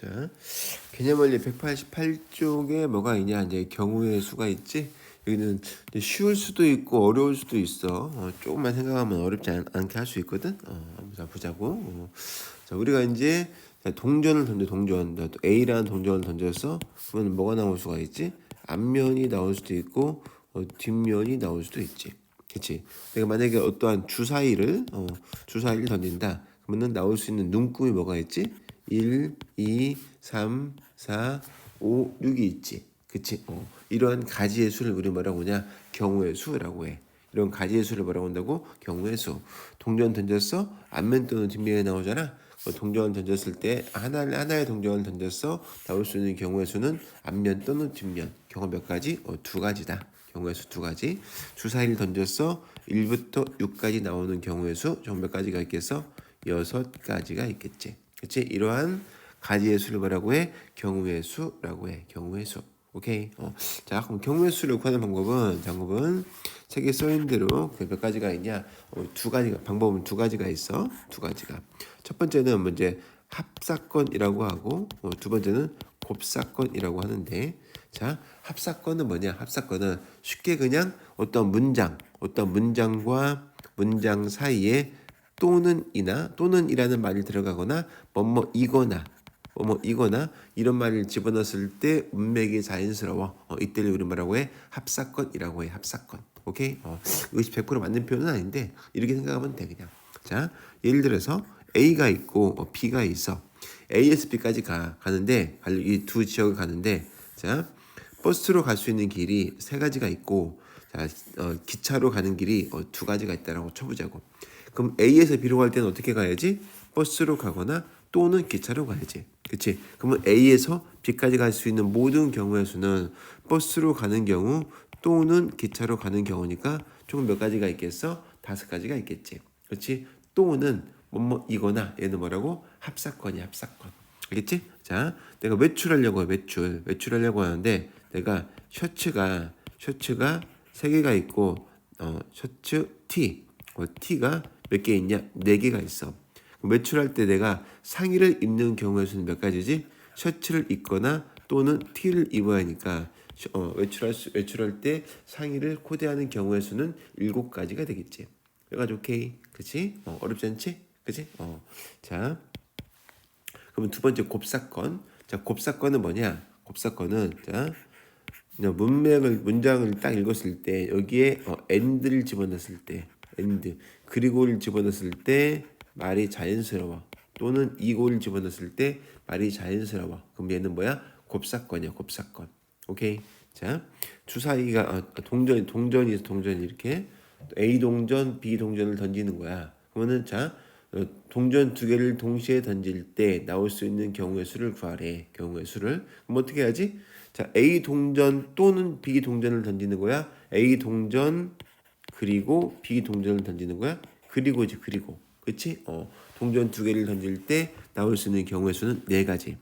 자, 개념원리 188쪽에 뭐가 있냐? 이제 경우의 수가 있지. 여기는 쉬울 수도 있고 어려울 수도 있어. 어, 조금만 생각하면 어렵지 않, 게 할 수 있거든. 어, 한번 자 보자고. 어. 자, 우리가 이제 자, 동전을 던져 동전. A라는 동전을 던졌어. 그러면 뭐가 나올 수가 있지? 앞면이 나올 수도 있고 어, 뒷면이 나올 수도 있지. 그치? 내가 만약에 어떠한 주사위를 어, 주사위를 던진다. 그러면은 나올 수 있는 눈금이 뭐가 있지? 1, 2, 3, 4, 5, 6이 있지. 그치? 어, 이러한 가지의 수를 우리 뭐라고 하냐? 경우의 수라고 해. 이런 가지의 수를 뭐라고 한다고? 경우의 수. 동전 던졌어? 앞면 또는 뒷면에 나오잖아. 어, 동전을 던졌을 때 하나, 하나의 동전을 던졌어 나올 수 있는 경우의 수는 앞면 또는 뒷면 경우 몇 가지? 어, 두 가지다 경우의 수 두 가지 주사위를 던졌어 1부터 6까지 나오는 경우의 수 총 몇 가지가 있겠어? 여섯 가지가 있겠지 그치? 이러한 가지의 수를 뭐라고 해? 경우의 수라고 해 경우의 수 오케이. 어. 자, 그럼 경우의 수를 구하는 방법은 방법은 책에 써있는 대로 그몇 가지가 있냐? 어, 두 가지가 방법은 두 가지가 있어. 두 가지가. 첫 번째는 문제 합사건이라고 하고 어, 두 번째는 곱사건이라고 하는데 자 합사건은 뭐냐? 합사건은 쉽게 그냥 어떤 문장, 어떤 문장과 문장 사이에 또는 이나 또는 이라는 말이 들어가거나 뭐뭐 이거나 뭐뭐 이거나 이런 말을 집어넣었을 때 문맥이 자연스러워. 어, 이때를 우리 뭐라고 해? 합사건이라고 해. 합사건. 오케이? 어, 이것이 100% 맞는 표현은 아닌데 이렇게 생각하면 돼 그냥. 자, 예를 들어서 A가 있고 어, B가 있어. A에서 B까지 가 가는데 이 두 지역을 가는데 자 버스로 갈 수 있는 길이 세 가지가 있고 자 어, 기차로 가는 길이 어, 두 가지가 있다라고 쳐보자고. 그럼 A에서 B로 갈 때는 어떻게 가야지? 버스로 가거나 또는 기차로 가야지. 그치? 그러면 A에서 B까지 갈 수 있는 모든 경우의 수는 버스로 가는 경우 또는 기차로 가는 경우니까 총몇 가지가 있겠어? 다섯 가지가 있겠지. 그렇지? 또는 뭐뭐 이거나 얘는 뭐라고? 합사건이 합사건. 알겠지? 자, 내가 외출하려고 해, 외출. 외출하려고 하는데 내가 셔츠가 셔츠가 세 개가 있고 어, 셔츠 T. 어, T가 몇 개 있냐? 네 개가 있어. 외출할 때 내가 상의를 입는 경우의 수는 몇 가지지? 셔츠를 입거나 또는 티를 입어야 하니까 어, 외출할 수, 외출할 때 상의를 코디하는 경우의 수는 일곱 가지가 되겠지. 그래가지고 오케이, 그치? 어, 어렵지 않지? 그치? 어, 자, 그러면 두 번째 곱사건. 자, 곱사건은 뭐냐? 곱사건은 자, 문맥을 문장을 딱 읽었을 때 여기에 어, and를 집어넣었을 때 and 그리고를 집어넣었을 때 말이 자연스러워. 또는 이고를 집어넣었을 때 말이 자연스러워. 그럼 얘는 뭐야? 곱사건이야, 곱사건. 오케이. 자, 주사위가 어, 동전 동전이 동전이 이렇게 A 동전, B 동전을 던지는 거야. 그러면은 자, 어, 동전 두 개를 동시에 던질 때 나올 수 있는 경우의 수를 구하래. 경우의 수를. 그럼 어떻게 해야지? 자, A 동전 또는 B 동전을 던지는 거야. A 동전 그리고 B 동전을 던지는 거야. 그리고지 그리고. 그치? 어, 동전 두 개를 던질 때 나올 수 있는 경우의 수는 네 가지.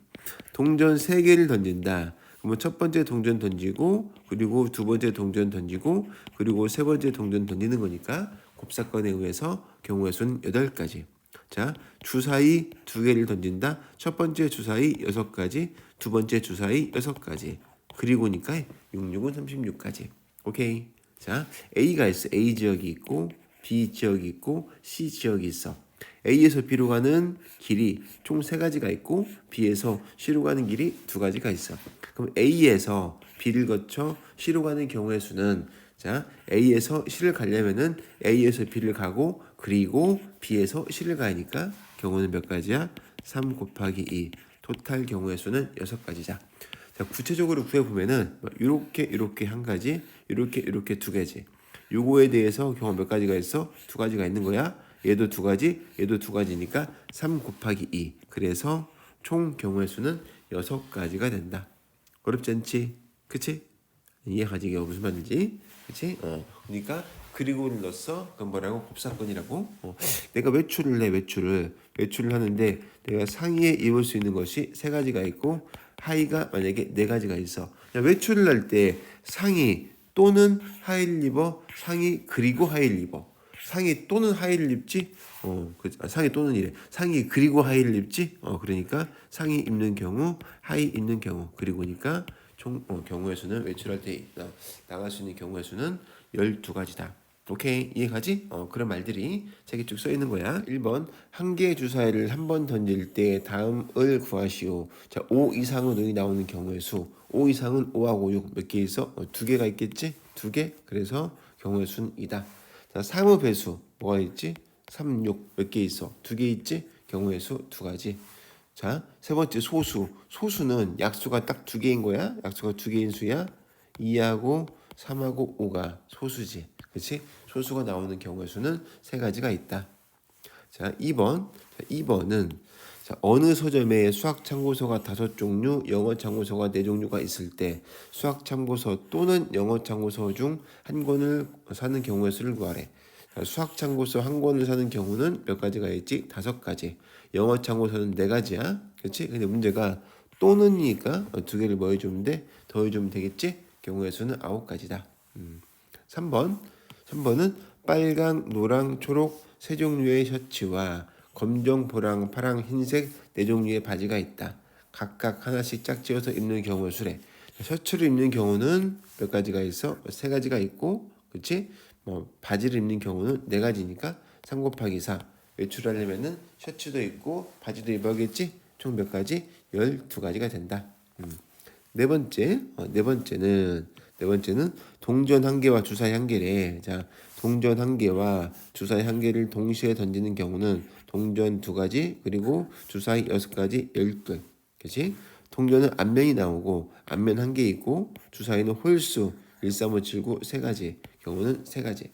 동전 세 개를 던진다. 그러면 첫 번째 동전 던지고 그리고 두 번째 동전 던지고 그리고 세 번째 동전 던지는 거니까 곱사건에 의해서 경우의 수는 여덟 가지. 자, 주사위 두 개를 던진다. 첫 번째 주사위 여섯 가지, 두 번째 주사위 여섯 가지. 그리고니까 66은 36가지. 오케이. 자, A가 있어. A 지역이 있고 B 지역이 있고 C 지역이 있어. A에서 B로 가는 길이 총 세 가지가 있고 B에서 C로 가는 길이 두 가지가 있어. 그럼 A에서 B를 거쳐 C로 가는 경우의 수는 자 A에서 C를 가려면은 A에서 B를 가고 그리고 B에서 C를 가니까 경우는 몇 가지야? 3 곱하기 2 토탈 경우의 수는 여섯 가지자. 자 구체적으로 구해 보면은 이렇게 이렇게 한 가지, 이렇게 이렇게 두 가지. 요거에 대해서 경우 몇 가지가 있어? 두 가지가 있는 거야. 얘도 두 가지, 얘도 두 가지니까 3 곱하기 2. 그래서 총 경우의 수는 여섯 가지가 된다. 어렵지 않지? 그치? 이해가지 이게 무슨 말인지? 그치? 어. 그러니까 그리고를 넣었어. 그럼 뭐라고? 곱사건이라고. 어. 내가 외출을 해, 외출을. 외출을 하는데 내가 상의에 입을 수 있는 것이 세 가지가 있고 하의가 만약에 네 가지가 있어. 외출을 할 때 상의 또는 하의를 입어, 상의 그리고 하의를 입어. 상의 또는 하의를 입지. 어, 그, 아, 상의 또는 이래. 상의 그리고 하의를 입지. 어, 그러니까 상의 입는 경우, 하의 입는 경우. 그리고니까 총 어, 경우의 수는 외출할 때 나, 나갈 수 있는 경우의 수는 12가지다. 오케이 이해가지? 어 그런 말들이 책에 쭉 써 있는 거야. 1번 한 개의 주사위를 한 번 던질 때 다음을 구하시오. 자, 5 이상은 의 나오는 경우의 수. 5 이상은 5하고 6 몇 개 있어? 어, 두 개가 있겠지? 두 개. 그래서 경우의 2다. 자, 3의 배수 뭐가 있지? 3, 6 몇 개 있어? 두 개 있지? 경우의 수 두 가지. 자, 세 번째 소수. 소수는 약수가 딱 두 개인 거야. 약수가 두 개인 수야. 2하고 3하고 5가 소수지. 그렇지? 소수가 나오는 경우의 수는 세 가지가 있다. 자, 2번. 자, 2번은 자, 어느 서점에 수학 참고서가 다섯 종류, 영어 참고서가 네 종류가 있을 때 수학 참고서 또는 영어 참고서 중 한 권을 사는 경우의 수를 구하래. 자, 수학 참고서 한 권을 사는 경우는 몇 가지가 있지? 다섯 가지. 영어 참고서는 네 가지야. 그렇지? 근데 문제가 또는이니까 두 개를 뭐 해주면 돼? 더해주면 되겠지? 경우의 수는 아홉 가지다. 음. 3번. 3번은 빨강, 노랑, 초록 세 종류의 셔츠와 검정, 보랑, 파랑, 흰색 네 종류의 바지가 있다. 각각 하나씩 짝지어서 입는 경우의 수래. 셔츠를 입는 경우는 몇 가지가 있어? 세 가지가 있고, 그렇지? 뭐 바지를 입는 경우는 네 가지니까 3 곱하기 4 외출하려면은 셔츠도 입고 바지도 입어야겠지? 총 몇 가지? 12가지가 된다. 음. 네 번째, 어, 네 번째는 네 번째는 동전 한 개와 주사위 한 개래. 자, 동전 한 개와 주사위 한 개를 동시에 던지는 경우는 동전 두 가지 그리고 주사위 여섯 가지 열둘. 그렇지? 동전은 앞면이 나오고 앞면 한 개 있고 주사위는 홀수 1, 3, 5, 7, 9 세 가지. 경우는 세 가지.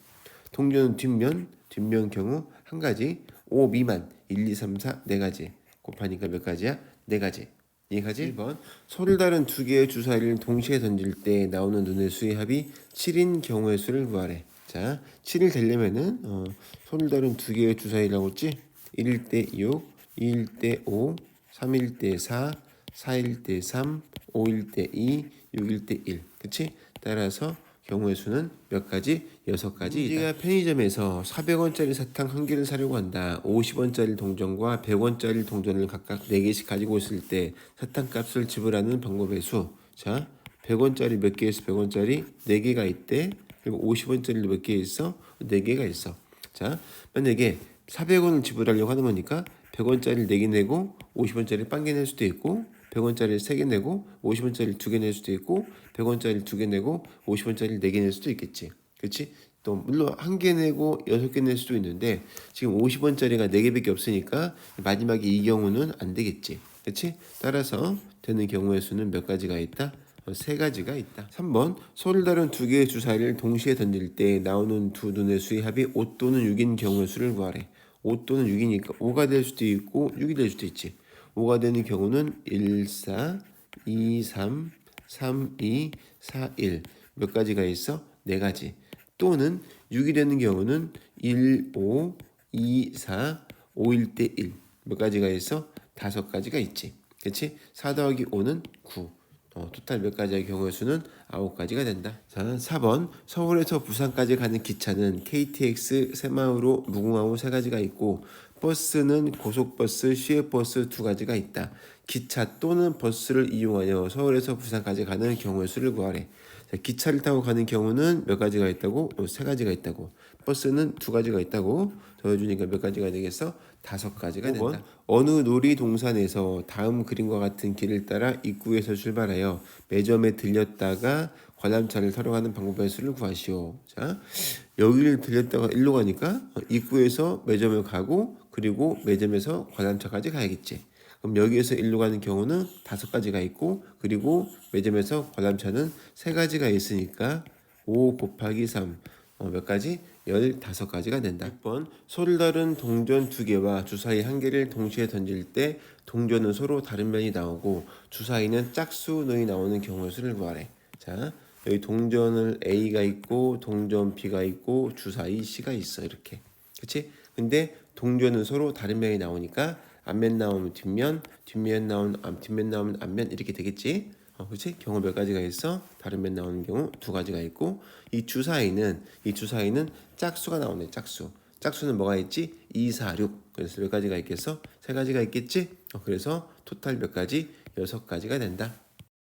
동전은 뒷면, 뒷면 경우 한 가지. 5 미만 1, 2, 3, 4 네 가지. 곱하니까 몇 가지야? 네 가지. 이해가지? 1번 소를 다른 두 개의 주사위를 동시에 던질 때 나오는 눈의 수의 합이 7인 경우의 수를 구하래. 자, 7일 되려면은 어, 소를 다른 두 개의 주사위라고 했지? 1일 때 6, 2일 때 5, 3일 때 4, 4일 때 3, 5일 때 2, 6일 때 1. 그치? 따라서 경우의 수는 몇 가지? 여섯 가지. 우리가 편의점에서 400원짜리 사탕 한 개를 사려고 한다. 50원짜리 동전과 100원짜리 동전을 각각 4개씩 가지고 있을 때 사탕 값을 지불하는 방법의 수. 자, 100원짜리 몇개 있어? 100원짜리 4개가 있대. 그리고 50원짜리도 몇 개 있어? 4개가 있어. 자, 만약에 400원을 지불하려고 하는 거니까 100원짜리를 4개 내고 50원짜리 빵개 낼 수도 있고 100원짜리 3개 내고 50원짜리 2개 낼 수도 있고 100원짜리 2개 내고 50원짜리 4개 낼 수도 있겠지. 그렇지? 또 물론 한 개 내고 여섯 개 낼 수도 있는데 지금 50원짜리가 4개밖에 없으니까 마지막에 이 경우는 안 되겠지. 그렇지? 따라서 되는 경우의 수는 몇 가지가 있다? 어, 세 가지가 있다. 3번 소를 다룬 두 개의 주사위를 동시에 던질 때 나오는 두 눈의 수의 합이 5 또는 6인 경우의 수를 구하래. 5 또는 6이니까 5가 될 수도 있고 6이 될 수도 있지. 5가 되는 경우는 1, 4, 2, 3, 3, 2, 4, 1. 몇 가지가 있어? 네 가지. 또는 6이 되는 경우는 1, 5, 2, 4, 5일 때 1. 몇 가지가 있어? 다섯 가지가 있지. 그렇지? 4 더하기 5는 9. 어, 토탈 몇 가지의 경우의 수는 아홉 가지가 된다. 자, 4번 서울에서 부산까지 가는 기차는 KTX, 새마을호, 무궁화호 세 가지가 있고 버스는 고속버스, 시외버스 두 가지가 있다. 기차 또는 버스를 이용하여 서울에서 부산까지 가는 경우의 수를 구하래. 자, 기차를 타고 가는 경우는 몇 가지가 있다고? 어, 세 가지가 있다고. 버스는 두 가지가 있다고. 더해주니까 몇 가지가 되겠어? 다섯 가지가 된다. 어느 놀이동산에서 다음 그림과 같은 길을 따라 입구에서 출발하여 매점에 들렸다가 관람차를 가는 방법의 수를 구하시오. 자, 여기를 들렸다가 일로 가니까 입구에서 매점을 가고 그리고 매점에서 관람차까지 가야겠지. 그럼 여기에서 일로 가는 경우는 다섯 가지가 있고 그리고 매점에서 관람차는 세 가지가 있으니까 5 곱하기 3. 어, 몇 가지? 15가지가 된다. 6번 소를 다른 동전 두 개와 주사위 한 개를 동시에 던질 때 동전은 서로 다른 면이 나오고 주사위는 짝수 눈이 나오는 경우의 수를 구하래. 자, 여기 동전을 A가 있고 동전 B가 있고 주사위 C가 있어 이렇게. 그렇지? 근데 동전은 서로 다른 면이 나오니까 앞면 나오면 뒷면, 뒷면 나오면 앞, 뒷면 나오면 앞면 이렇게 되겠지? 어, 그렇지? 경우 몇 가지가 있어? 다른 면 나오는 경우 두 가지가 있고 이 주사위는 이 주사위는 짝수가 나오네 짝수 짝수는 뭐가 있지? 2, 4, 6. 그래서 몇 가지가 있겠어? 세 가지가 있겠지? 어, 그래서 토탈 몇 가지? 여섯 가지가 된다.